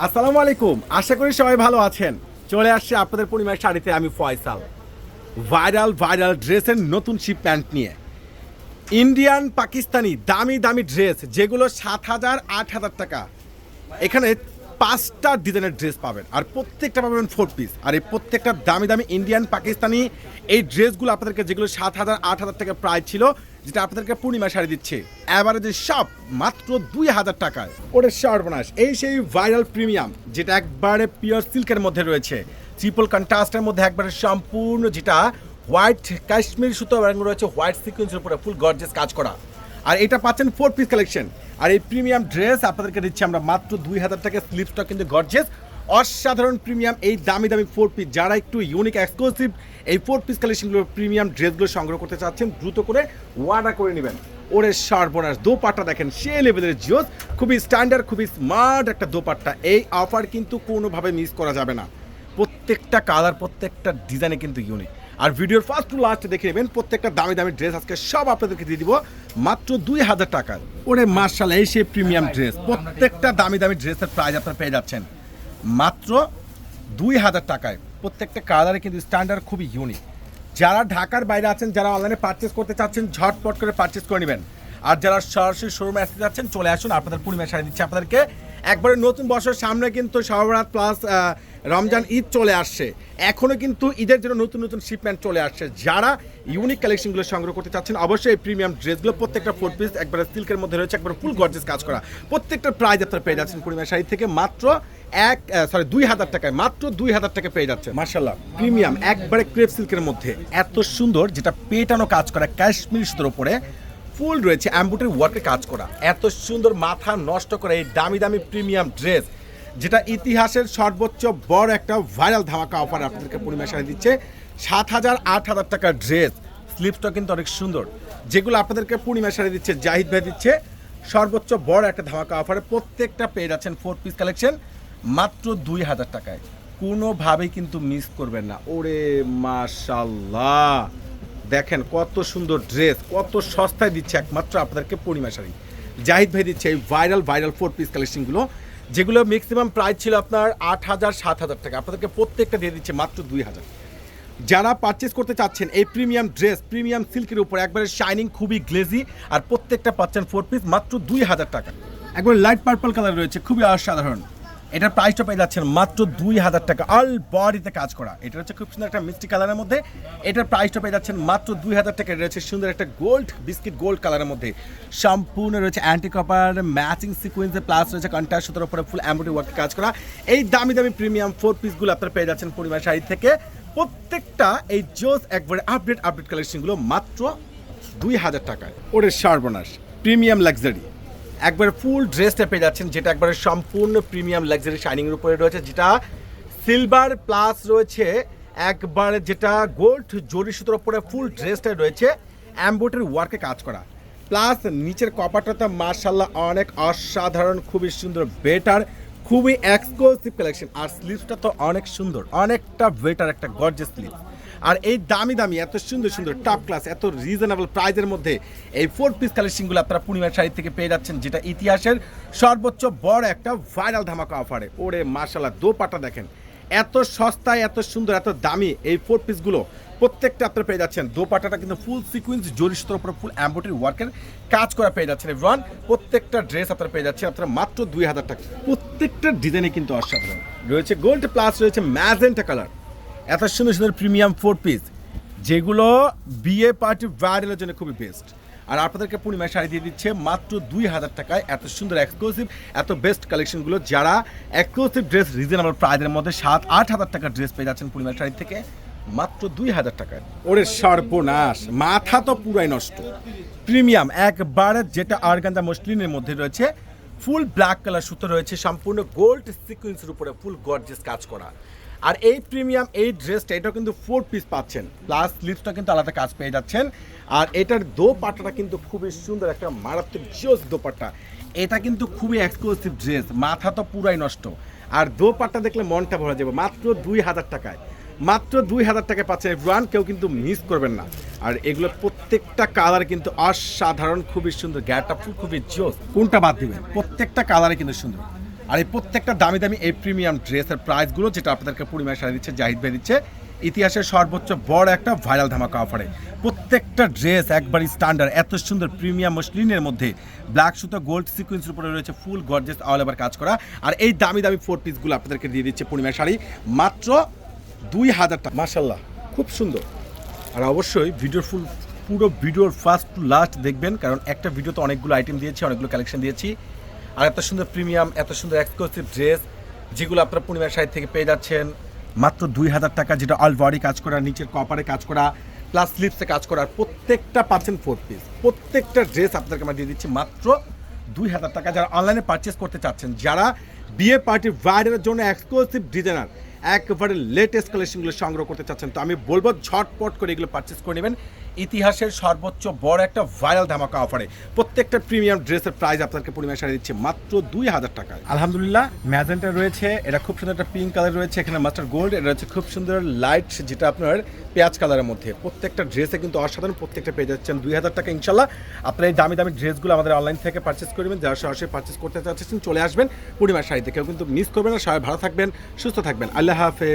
আসসালামু আলাইকুম। আশা করি সবাই ভালো আছেন। চলে আসছে আপনাদের পরিমাণ শাড়িতে আমি ফয়সাল। ভাইরাল ভাইরাল ড্রেসের নতুন শিপ প্যান্ট নিয়ে। ইন্ডিয়ান, পাকিস্তানি দামি দামি ড্রেস, যেগুলো সাত হাজার, আট হাজার টাকা। এখানে পাঁচটা ডিজাইনের ড্রেস পাবেন। আর প্রত্যেকটা পাবেন ফোর পিস আর এই প্রত্যেকটা দামি দামি ইন্ডিয়ান পাকিস্তানি এই ড্রেসগুলো আপনাদেরকে যেগুলো সাত হাজার, আট হাজার টাকা প্রায় ছিল, যেটা আপনাদেরকে পূর্ণিমা শাড়ি দিচ্ছে। অ্যাভারেজে সব মাত্র দুই হাজার টাকায়। ওটা সর্বনাশ। এই সেই ভাইরাল প্রিমিয়াম যেটা একবারে পিওর সিল্কের মধ্যে রয়েছে। ট্রিপল কন্ট্রাস্টের মধ্যে একবারে সম্পূর্ণ, যেটা হোয়াইট কাশ্মীর সুতো রয়েছে হোয়াইট সিকুয়েন্সের উপরে ফুল গর্জেস কাজ করা। আর এটা পাচ্ছেন ফোর পিস কালেকশন আর এই প্রিমিয়াম ড্রেস আপনাদেরকে দিচ্ছি আমরা মাত্র দুই হাজার টাকা স্লিপসটা কিন্তু গর্জেস অসাধারণ প্রিমিয়াম এই দামি দামি ফোর পিস যারা একটু ইউনিক এক্সক্লুসিভ এই ফোর পিস কালেকশনগুলো প্রিমিয়াম ড্রেসগুলো সংগ্রহ করতে চাচ্ছেন, দ্রুত করে ওয়ার্ডার করে নেবেন। ওরে সর্বনাশ, দোপাট্টা দেখেন সে লেভেলের জিওস, খুবই স্ট্যান্ডার্ড খুবই স্মার্ট একটা দোপাট্টা। এই অফার কিন্তু কোনোভাবে মিস করা যাবে না। প্রত্যেকটা কালার প্রত্যেকটা ডিজাইনে কিন্তু ইউনিক আর ভিডিওর ফার্স্ট টু লাস্টে দেখে নেবেন, প্রত্যেকটা দামি দামি ড্রেস আজকে সব আপনাদেরকে দিয়ে দিব, মাত্র দুই হাজার টাকার ওরে মার্শাল এই সেই প্রিমিয়াম ড্রেস প্রত্যেকটা দামি দামি ড্রেসের প্রাইস আপনারা পেয়ে যাচ্ছেন। মাত্র দুই হাজার টাকায়, প্রত্যেকটা কালারে কিন্তু স্ট্যান্ডার্ড খুবই ইউনিক যারা ঢাকার বাইরে আছেন, যারা অনলাইনে পারচেস করতে চাচ্ছেন, ঝটপট করে পারচেস করে নেবেন। আর যারা সরাসরি শোরুমে আসতে যাচ্ছেন, চলে আসুন, আপনাদের পূর্ণিমা শাড়ি দিচ্ছে আপনাদেরকে। একবারে নতুন বছর সামনে কিন্তু সহবরাত প্লাস রমজান ঈদ চলে আসছে। এখনও কিন্তু ঈদের জন্য নতুন নতুন শিপমেন্ট চলে আসছে। যারা ইউনিক কালেকশনগুলো সংগ্রহ করতে চাচ্ছেন অবশ্যই এই প্রিমিয়াম ড্রেসগুলো প্রত্যেকটা ফোর পিস একবারে সিল্কের মধ্যে রয়েছে একবার ফুল গর্জেস কাজ করা। প্রত্যেকটা প্রাইজ আপনারা পেয়ে যাচ্ছেন পূর্ণিমা শাড়ি থেকে মাত্র এক সরি দুই হাজার টাকায় মাত্র দুই হাজার টাকা পেয়ে যাচ্ছে মার্শাল্লাহ প্রিমিয়াম একবারে ক্রেপ সিল্কের মধ্যে। এত সুন্দর যেটা পেটানো কাজ করা কাশ্মীর সুতোর উপরে ফুল রয়েছে অ্যাম্বুটের ওয়ার্কে কাজ করা। এত সুন্দর মাথা নষ্ট করে এই দামি দামি প্রিমিয়াম ড্রেস, যেটা ইতিহাসের সর্বোচ্চ বড় একটা ভাইরাল ধামাকা অফার আপনাদেরকে পূর্ণিমা শাড়ি দিচ্ছে। সাত হাজার আট হাজার টাকার ড্রেস, স্লিপসটা কিন্তু অনেক সুন্দর। যেগুলো আপনাদেরকে পূর্ণিমা শাড়ি দিচ্ছে, জাহিদ ভাই দিচ্ছে। সর্বোচ্চ বড় একটা ধামাকা অফারে প্রত্যেকটা পেয়ে যাচ্ছেন ফোর পিস কালেকশন মাত্র দুই হাজার টাকায়। কোনোভাবেই কিন্তু মিস করবেন না। ওরে মাশাল্লাহ! দেখেন কত সুন্দর ড্রেস কত সস্তায় দিচ্ছে একমাত্র আপনাদেরকে পূর্ণিমা শাড়ি। জাহিদ ভাই দিচ্ছে এই ভাইরাল ভাইরাল ফোর পিস কালেকশনগুলো যেগুলো ম্যাক্সিমাম প্রাইস ছিল আপনার আট হাজার, সাত হাজার টাকা। আপনাদেরকে প্রত্যেকটা দিয়ে দিচ্ছে মাত্র দুই হাজার। যারা পারচেস করতে চাচ্ছেন এই প্রিমিয়াম ড্রেস প্রিমিয়াম সিল্কের উপর, একবারে শাইনিং খুবই গ্লেজি আর প্রত্যেকটা পাচ্ছেন ফোর পিস মাত্র দুই হাজার টাকা। একবার লাইট পার্পল কালার রয়েছে, খুবই অসাধারণ। এটার প্রাইসটা পেয়ে যাচ্ছেন মাত্র দুই হাজার টাকা। অল বডিতে কাজ করা। এটা হচ্ছে খুব সুন্দর একটা মিষ্টি কালারের মধ্যে। এটার প্রাইসটা পেয়ে যাচ্ছেন মাত্র দুই হাজার টাকা। রয়েছে সুন্দর একটা গোল্ড বিস্কিট গোল্ড কালারের মধ্যে। সম্পূর্ণ রয়েছে অ্যান্টি কপার ম্যাচিং সিকুয়েন্সে প্লাস রয়েছে কন্ট্রাস্ট সুতোর উপরে ফুল অ্যাম্বুডি ওয়ার্ক কাজ করা। এই দামি দামি প্রিমিয়াম ফোর পিসগুলো আপনারা পেয়ে যাচ্ছেন পরিমাণ শাড়ি থেকে। প্রত্যেকটা এই জোস একবারে আপডেট আপডেট কালেকশনগুলো মাত্র দুই হাজার টাকায়। ওরে সর্বনাশ। প্রিমিয়াম লাক্সারি একবার ফুল ড্রেসটা পেয়ে যাচ্ছেন, যেটা একবারে সম্পূর্ণ প্রিমিয়াম লাক্সারি শাইনিংয়ের উপরে রয়েছে, যেটা সিলভার প্লাস রয়েছে, একবারে যেটা গোল্ড জরি সুতোর উপরে ফুল ড্রেসটা রয়েছে অ্যাম্বোটের ওয়ার্কে কাজ করা। প্লাস নিচের কপারটা মার্শাল্লাহ অনেক অসাধারণ, খুবই সুন্দর বেটার খুবই এক্সক্লুসিভ কালেকশন আর স্লিভসটা তো অনেক সুন্দর, অনেকটা বেটার একটা গর্জেস স্লিভ আর এই দামি দামি, এত সুন্দর সুন্দর টপ ক্লাস এত রিজনেবল প্রাইজের মধ্যে এই ফোর পিস কালেকশনগুলো আপনারা পূর্ণিমার শাড়ি থেকে পেয়ে যাচ্ছেন, যেটা ইতিহাসের সর্বোচ্চ বড় একটা ভাইরাল ধামাকা অফারে ওরে মার্শাল্লাহ দোপাটা দেখেন। এত সস্তায়, এত সুন্দর, এত দামি এই ফোর পিসগুলো প্রত্যেকটা আপনারা পেয়ে যাচ্ছেন। দোপাটাটা কিন্তু ফুল সিকুয়েন্স জরিস্তর উপরে ফুল অ্যাম্বোটারি ওয়ার্কের কাজ করা পেয়ে যাচ্ছেন এভরিওয়ান প্রত্যেকটা ড্রেস আপনারা পেয়ে যাচ্ছেন, আপনারা মাত্র দুই হাজার টাকা। প্রত্যেকটা ডিজাইনে কিন্তু অসাধারণ। রয়েছে গোল্ড প্লাস রয়েছে ম্যাজেন্টা কালার এত সুন্দর সুন্দর প্রিমিয়াম ফোর পিস যেগুলো বিয়ে পার্টি ব্রাইডালের জন্য খুবই বেস্ট আর আপনাদেরকে পূর্ণিমা শাড়ি দিয়ে দিচ্ছে মাত্র দুই হাজার টাকায় এত সুন্দর এক্সক্লুসিভ এত বেস্ট কালেকশনগুলো যারা এক্সক্লুসিভ ড্রেস রিজনেবল প্রাইজের মধ্যে সাত আট হাজার টাকার ড্রেস পেয়ে যাচ্ছেন পূর্ণিমা শাড়ি থেকে মাত্র দুই হাজার টাকায়। ওরে সর্বনাশ মাথা তো পুরাই নষ্ট। প্রিমিয়াম একবারে যেটা আরগান্দা মসলিনের মধ্যে রয়েছে ফুল ব্ল্যাক কালার সুতো রয়েছে সম্পূর্ণ গোল্ড সিকুয়েন্সের উপরে ফুল গর্জেস কাজ করা। আর এই প্রিমিয়াম এই ড্রেসটা এটা কিন্তু ফোর পিস পাচ্ছেন। প্লাস স্লিভসটা কিন্তু আলাদা কাজ পেয়ে যাচ্ছেন। আর এটার দোপাট্টাটা কিন্তু খুবই সুন্দর, একটা মারাত্মক জিওস দোপাট্টা। এটা কিন্তু খুবই এক্সক্লুসিভ ড্রেস মাথা তো পুরাই নষ্ট। আর দোপাট্টা দেখলে মনটা ভরা যাবে, মাত্র দুই হাজার টাকায়। মাত্র দুই হাজার টাকা পাচ্ছেন এভরিওয়ান কেউ কিন্তু মিস করবেন না। আর এগুলো প্রত্যেকটা কালার কিন্তু অসাধারণ, খুবই সুন্দর গ্যাটা ফুল খুবই জোস কোনটা বাদ দিবেন? প্রত্যেকটা কালারে কিন্তু সুন্দর। আর এই প্রত্যেকটা দামি দামি এই প্রিমিয়াম ড্রেসের প্রাইসগুলো যেটা আপনাদেরকে পূর্ণিমায় সারা দিচ্ছে, জাহিদ ভাই দিচ্ছে, ইতিহাসের সর্বোচ্চ বড় একটা ভাইরাল ধামাকা অফারে প্রত্যেকটা ড্রেস একবারই স্ট্যান্ডার্ড এত সুন্দর প্রিমিয়াম মসলিনের মধ্যে ব্ল্যাক সুতো গোল্ড সিকুয়েন্সের উপরে রয়েছে ফুল গর্জেস অল ওভার কাজ করা। আর এই দামি দামি ফোর পিসগুলো আপনাদেরকে দিয়ে দিচ্ছে পূর্ণিমার শাড়ি মাত্র দুই হাজার টাকা। মার্শাল্লাহ খুব সুন্দর। আর অবশ্যই ভিডিওর ফুল পুরো ভিডিওর ফার্স্ট টু লাস্ট দেখবেন, কারণ একটা ভিডিওতে অনেকগুলো আইটেম দিয়েছি, অনেকগুলো কালেকশন দিয়েছি। আর এত সুন্দর প্রিমিয়াম, এত সুন্দর এক্সক্লুসিভ ড্রেস যেগুলো আপনারা পূর্ণিমার সাইড থেকে পেয়ে যাচ্ছেন। মাত্র দুই হাজার টাকা যেটা অল বডি কাজ করা, নিচের কপারে কাজ করা প্লাস স্লিপসে কাজ করা আর প্রত্যেকটা পার্সেন্ট ফোর পিস প্রত্যেকটা ড্রেস আপনাদেরকে আমরা দিয়ে দিচ্ছি মাত্র দুই হাজার টাকা। যারা অনলাইনে পারচেস করতে চাচ্ছেন, যারা বিয়ে পার্টির ভাইরালের জন্য এক্সক্লুসিভ ডিজাইনার একেবারে লেটেস্ট কালেকশনগুলো সংগ্রহ করতে চাচ্ছেন, তো আমি বলব ঝটপট করে এগুলো পারচেস করে নেবেন। ইতিহাসের সর্বোচ্চ বড় একটা ভাইরাল ধামাকা অফারে প্রত্যেকটা প্রিমিয়াম ড্রেসের প্রাইস আপনাকে পরিমাণ সারিয়ে দিচ্ছে মাত্র দুই হাজার টাকায়। আলহামদুলিল্লাহ ম্যাজেন্টা রয়েছে, এটা খুব সুন্দর একটা পিঙ্ক কালার রয়েছে, এখানে মাস্টার গোল্ড এটা হচ্ছে খুব সুন্দর লাইট যেটা আপনার পেঁয়াজ কালারের মধ্যে। প্রত্যেকটা ড্রেসে কিন্তু অসাধারণ প্রত্যেকটা পেয়ে যাচ্ছেন দুই হাজার টাকা ইনশাল্লাহ। আপনার এই দামি দামি ড্রেসগুলো আমাদের অনলাইন থেকে পারচেস করবেন, যারা সরাসরি পারচেস করতে চাচ্ছেন, চলে আসবেন পূর্ণিমার শাড়িতে কেউ কিন্তু মিস করবেন না, সবাই ভালো থাকবেন, সুস্থ থাকবেন। আল্লাহ হাফেজ।